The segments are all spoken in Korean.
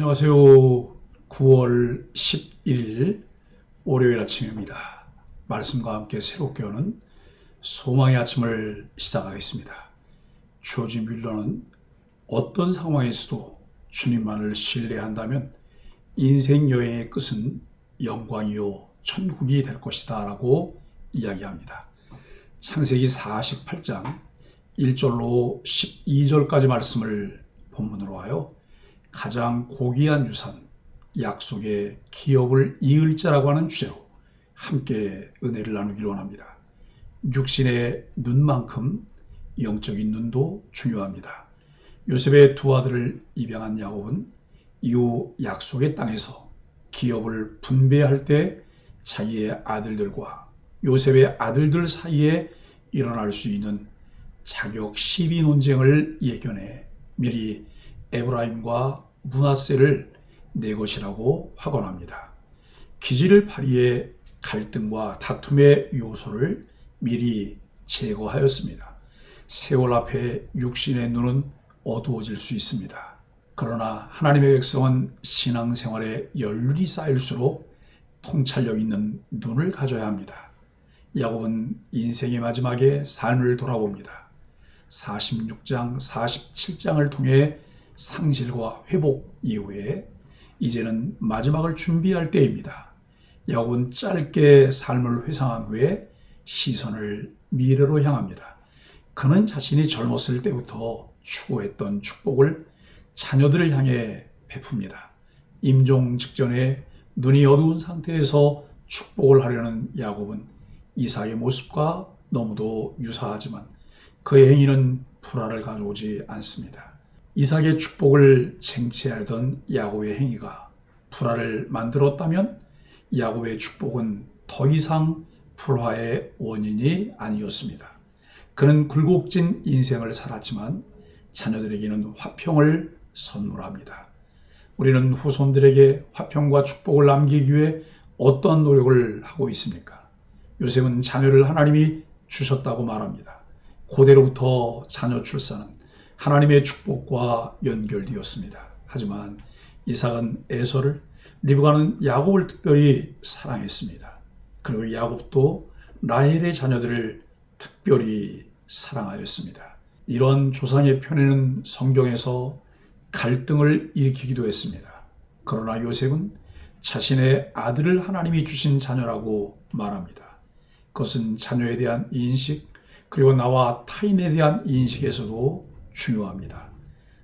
안녕하세요. 9월 11일 월요일 아침입니다. 말씀과 함께 새롭게 오는 소망의 아침을 시작하겠습니다. 조지 밀러는 어떤 상황에서도 주님만을 신뢰한다면 인생 여행의 끝은 영광이요 천국이 될 것이다 라고 이야기합니다. 창세기 48장 1절로 12절까지 말씀을 본문으로 하여 가장 고귀한 유산, 약속의 기업을 이을 자라고 하는 주제로 함께 은혜를 나누기로 원합니다. 육신의 눈만큼 영적인 눈도 중요합니다. 요셉의 두 아들을 입양한 야곱은 이후 약속의 땅에서 기업을 분배할 때 자기의 아들들과 요셉의 아들들 사이에 일어날 수 있는 자격 시비 논쟁을 예견해 미리 에브라임과 문하세를 내 것이라고 확언합니다. 발휘해 갈등과 다툼의 요소를 미리 제거하였습니다. 세월 앞에 육신의 눈은 어두워질 수 있습니다. 그러나 하나님의 백성은 신앙생활에 연륜이 쌓일수록 통찰력 있는 눈을 가져야 합니다. 야곱은 인생의 마지막에 삶을 돌아봅니다. 46장, 47장을 통해 상실과 회복 이후에 이제는 마지막을 준비할 때입니다. 야곱은 짧게 삶을 회상한 후에 시선을 미래로 향합니다. 그는 자신이 젊었을 때부터 추구했던 축복을 자녀들을 향해 베풉니다. 임종 직전에 눈이 어두운 상태에서 축복을 하려는 야곱은 이삭의 모습과 너무도 유사하지만 그의 행위는 불화를 가져오지 않습니다. 이삭의 축복을 쟁취하던 야곱의 행위가 불화를 만들었다면 야곱의 축복은 더 이상 불화의 원인이 아니었습니다. 그는 굴곡진 인생을 살았지만 자녀들에게는 화평을 선물합니다. 우리는 후손들에게 화평과 축복을 남기기 위해 어떤 노력을 하고 있습니까? 요셉은 자녀를 하나님이 주셨다고 말합니다. 고대로부터 자녀 출산은 하나님의 축복과 연결되었습니다. 하지만 이삭은 에서를 리브가는 야곱을 특별히 사랑했습니다. 그리고 야곱도 라헬의 자녀들을 특별히 사랑하였습니다. 이런 조상의 편에는 성경에서 갈등을 일으키기도 했습니다. 그러나 요셉은 자신의 아들을 하나님이 주신 자녀라고 말합니다. 그것은 자녀에 대한 인식, 그리고 나와 타인에 대한 인식에서도 중요합니다.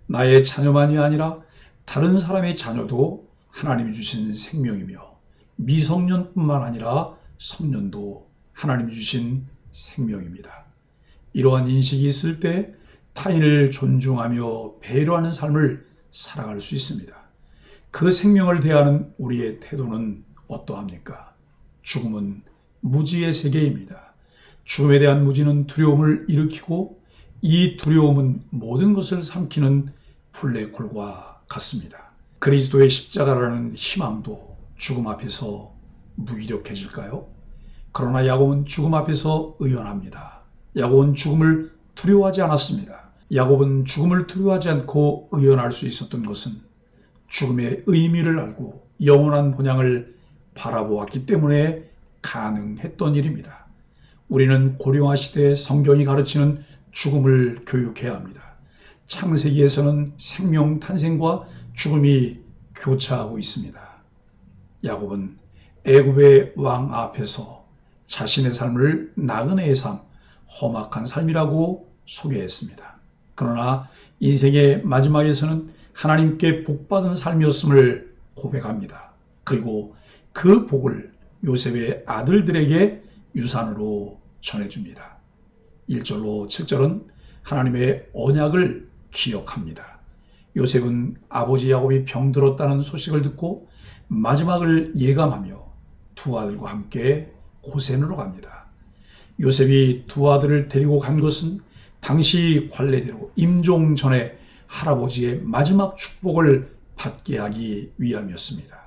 나의 자녀만이 아니라 다른 사람의 자녀도 하나님이 주신 생명이며 미성년뿐만 아니라 성년도 하나님이 주신 생명입니다. 이러한 인식이 있을 때 타인을 존중하며 배려하는 삶을 살아갈 수 있습니다. 그 생명을 대하는 우리의 태도는 어떠합니까? 죽음은 무지의 세계입니다. 죽음에 대한 무지는 두려움을 일으키고 이 두려움은 모든 것을 삼키는 블랙홀과 같습니다. 그리스도의 십자가라는 희망도 죽음 앞에서 무기력해질까요? 그러나 야곱은 죽음 앞에서 의연합니다. 야곱은 죽음을 두려워하지 않았습니다. 야곱은 죽음을 두려워하지 않고 의연할 수 있었던 것은 죽음의 의미를 알고 영원한 본향을 바라보았기 때문에 가능했던 일입니다. 우리는 고령화 시대에 성경이 가르치는 죽음을 교육해야 합니다. 창세기에서는 생명 탄생과 죽음이 교차하고 있습니다. 야곱은 애굽의 왕 앞에서 자신의 삶을 나그네의 삶, 험악한 삶이라고 소개했습니다. 그러나 인생의 마지막에서는 하나님께 복받은 삶이었음을 고백합니다. 그리고 그 복을 요셉의 아들들에게 유산으로 전해줍니다. 1절로 7절은 하나님의 언약을 기억합니다. 요셉은 아버지 야곱이 병들었다는 소식을 듣고 마지막을 예감하며 두 아들과 함께 고센으로 갑니다. 요셉이 두 아들을 데리고 간 것은 당시 관례대로 임종 전에 할아버지의 마지막 축복을 받게 하기 위함이었습니다.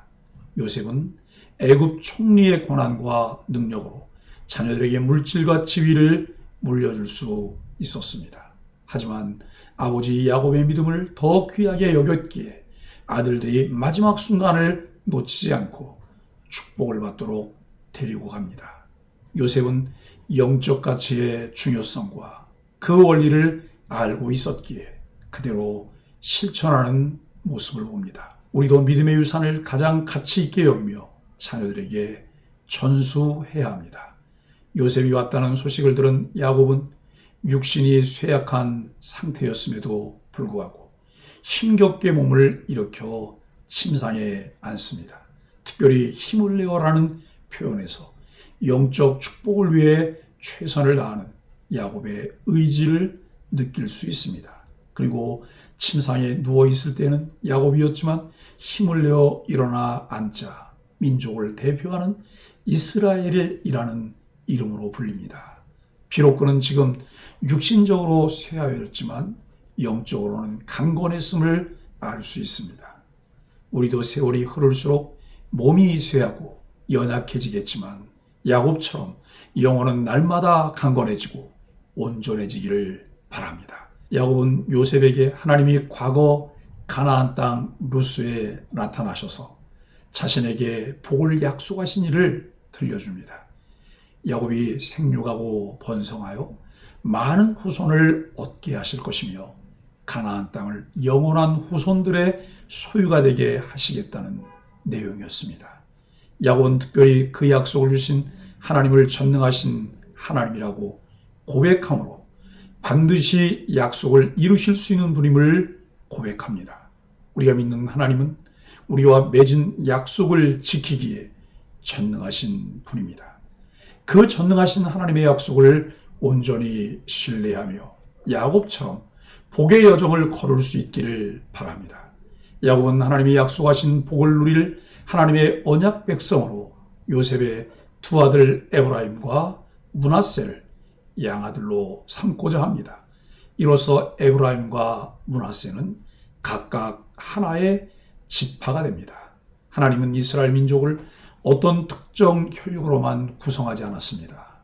요셉은 애굽 총리의 권한과 능력으로 자녀들에게 물질과 지위를 물려줄 수 있었습니다. 하지만 아버지 야곱의 믿음을 더 귀하게 여겼기에 아들들이 마지막 순간을 놓치지 않고 축복을 받도록 데리고 갑니다. 요셉은 영적 가치의 중요성과 그 원리를 알고 있었기에 그대로 실천하는 모습을 봅니다. 우리도 믿음의 유산을 가장 가치 있게 여기며 자녀들에게 전수해야 합니다. 요셉이 왔다는 소식을 들은 야곱은 육신이 쇠약한 상태였음에도 불구하고 힘겹게 몸을 일으켜 침상에 앉습니다. 특별히 힘을 내어라는 표현에서 영적 축복을 위해 최선을 다하는 야곱의 의지를 느낄 수 있습니다. 그리고 침상에 누워 있을 때는 야곱이었지만 힘을 내어 일어나 앉자 민족을 대표하는 이스라엘이라는 이름으로 불립니다. 비록 그는 지금 육신적으로 쇠하였지만 영적으로는 강건했음을 알 수 있습니다. 우리도 세월이 흐를수록 몸이 쇠하고 연약해지겠지만 야곱처럼 영혼은 날마다 강건해지고 온전해지기를 바랍니다. 야곱은 요셉에게 하나님이 과거 가나안 땅 루스에 나타나셔서 자신에게 복을 약속하신 일을 들려줍니다. 야곱이 생육하고 번성하여 많은 후손을 얻게 하실 것이며 가나안 땅을 영원한 후손들의 소유가 되게 하시겠다는 내용이었습니다. 야곱은 특별히 그 약속을 주신 하나님을 전능하신 하나님이라고 고백함으로 반드시 약속을 이루실 수 있는 분임을 고백합니다. 우리가 믿는 하나님은 우리와 맺은 약속을 지키기에 전능하신 분입니다. 그 전능하신 하나님의 약속을 온전히 신뢰하며 야곱처럼 복의 여정을 걸을 수 있기를 바랍니다. 야곱은 하나님이 약속하신 복을 누릴 하나님의 언약 백성으로 요셉의 두 아들 에브라임과 문하세를 양아들로 삼고자 합니다. 이로써 에브라임과 문하세는 각각 하나의 지파가 됩니다. 하나님은 이스라엘 민족을 어떤 특정 혈육으로만 구성하지 않았습니다.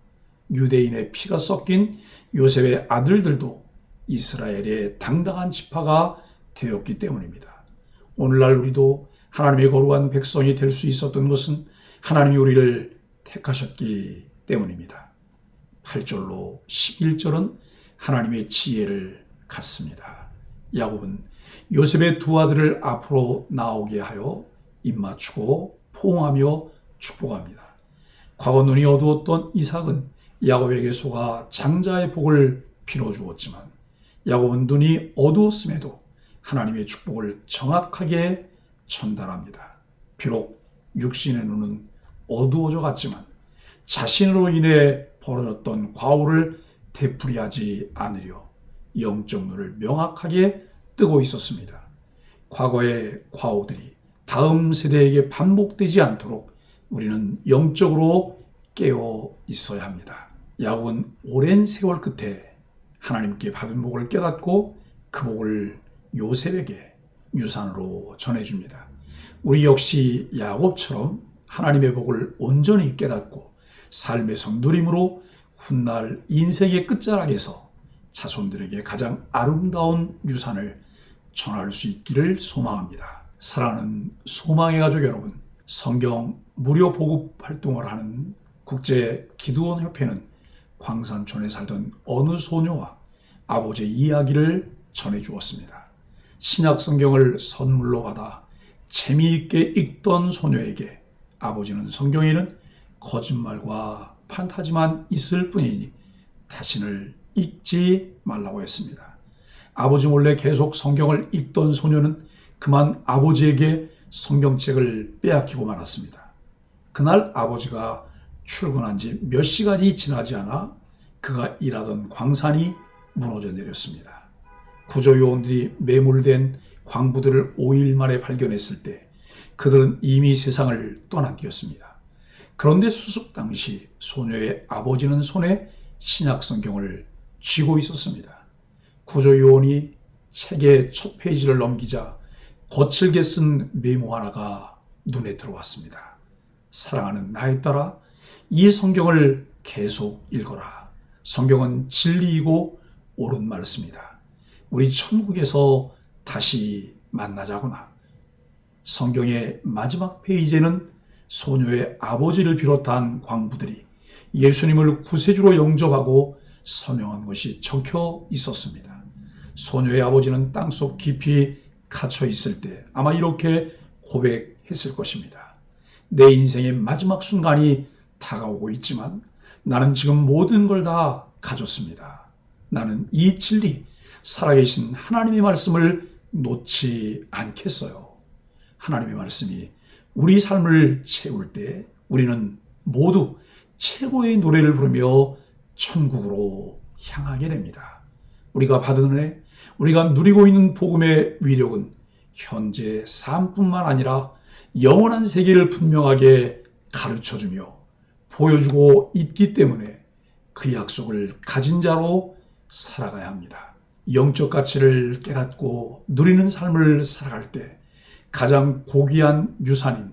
유대인의 피가 섞인 요셉의 아들들도 이스라엘의 당당한 지파가 되었기 때문입니다. 오늘날 우리도 하나님의 거룩한 백성이 될 수 있었던 것은 하나님이 우리를 택하셨기 때문입니다. 8절로 11절은 하나님의 지혜를 갖습니다. 야곱은 요셉의 두 아들을 앞으로 나오게 하여 입맞추고 포옹하며 축복합니다. 과거 눈이 어두웠던 이삭은 야곱에게 속아 장자의 복을 빌어주었지만 야곱은 눈이 어두웠음에도 하나님의 축복을 정확하게 전달합니다. 비록 육신의 눈은 어두워져 갔지만 자신으로 인해 벌어졌던 과오를 되풀이하지 않으려 영적 눈을 명확하게 뜨고 있었습니다. 과거의 과오들이 다음 세대에게 반복되지 않도록 우리는 영적으로 깨어 있어야 합니다. 야곱은 오랜 세월 끝에 하나님께 받은 복을 깨닫고 그 복을 요셉에게 유산으로 전해줍니다. 우리 역시 야곱처럼 하나님의 복을 온전히 깨닫고 삶에서 누림으로 훗날 인생의 끝자락에서 자손들에게 가장 아름다운 유산을 전할 수 있기를 소망합니다. 사랑하는 소망의 가족 여러분, 성경 무료 보급 활동을 하는 국제 기도원 협회는 광산촌에 살던 어느 소녀와 아버지의 이야기를 전해 주었습니다. 신약 성경을 선물로 받아 재미있게 읽던 소녀에게 아버지는 성경에는 거짓말과 판타지만 있을 뿐이니 다신을 읽지 말라고 했습니다. 아버지 몰래 계속 성경을 읽던 소녀는 그만 아버지에게 성경책을 빼앗기고 말았습니다. 그날 아버지가 출근한 지 몇 시간이 지나지 않아 그가 일하던 광산이 무너져 내렸습니다. 구조요원들이 매몰된 광부들을 5일 만에 발견했을 때 그들은 이미 세상을 떠난 뒤였습니다. 그런데 수습 당시 소녀의 아버지는 손에 신약 성경을 쥐고 있었습니다. 구조요원이 책의 첫 페이지를 넘기자 거칠게 쓴 메모 하나가 눈에 들어왔습니다. 사랑하는 나의 딸아, 이 성경을 계속 읽어라. 성경은 진리이고 옳은 말씀이다. 우리 천국에서 다시 만나자구나. 성경의 마지막 페이지에는 소녀의 아버지를 비롯한 광부들이 예수님을 구세주로 영접하고 서명한 것이 적혀 있었습니다. 소녀의 아버지는 땅속 깊이 갇혀 있을 때 아마 이렇게 고백했을 것입니다. 내 인생의 마지막 순간이 다가오고 있지만 나는 지금 모든 걸 다 가졌습니다. 나는 이 진리, 살아계신 하나님의 말씀을 놓지 않겠어요. 하나님의 말씀이 우리 삶을 채울 때 우리는 모두 최고의 노래를 부르며 천국으로 향하게 됩니다. 우리가 받은 은혜, 우리가 누리고 있는 복음의 위력은 현재 삶뿐만 아니라 영원한 세계를 분명하게 가르쳐 주며 보여주고 있기 때문에 그 약속을 가진 자로 살아가야 합니다. 영적 가치를 깨닫고 누리는 삶을 살아갈 때 가장 고귀한 유산인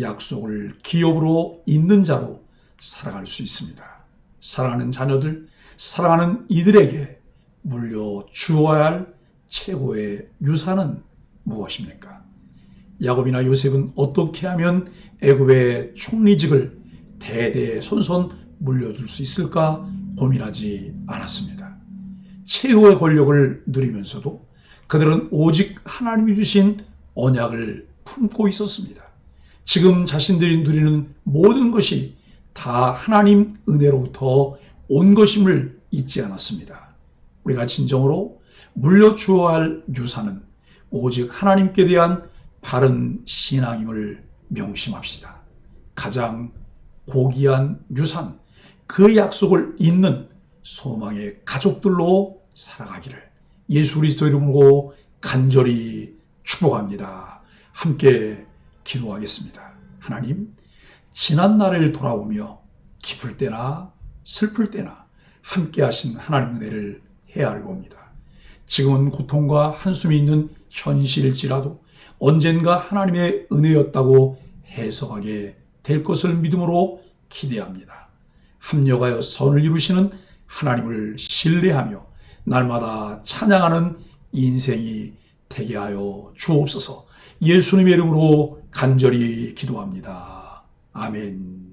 약속을 기업으로 있는 자로 살아갈 수 있습니다. 사랑하는 자녀들, 사랑하는 이들에게 물려 주어야 할 최고의 유산은 무엇입니까? 야곱이나 요셉은 어떻게 하면 애굽의 총리직을 대대손손 물려줄 수 있을까 고민하지 않았습니다. 최고의 권력을 누리면서도 그들은 오직 하나님이 주신 언약을 품고 있었습니다. 지금 자신들이 누리는 모든 것이 다 하나님 은혜로부터 온 것임을 잊지 않았습니다. 우리가 진정으로 물려주어야 할 유산은 오직 하나님께 대한 바른 신앙임을 명심합시다. 가장 고귀한 유산, 그 약속을 잇는 소망의 가족들로 살아가기를 예수 그리스도 이름으로 간절히 축복합니다. 함께 기도하겠습니다. 하나님, 지난 날을 돌아보며 기쁠 때나 슬플 때나 함께 하신 하나님 은혜를 헤아려 봅니다. 지금은 고통과 한숨이 있는 현실일지라도 언젠가 하나님의 은혜였다고 해석하게 될 것을 믿음으로 기대합니다. 합력하여 선을 이루시는 하나님을 신뢰하며 날마다 찬양하는 인생이 되게 하여 주옵소서 예수님의 이름으로 간절히 기도합니다. 아멘.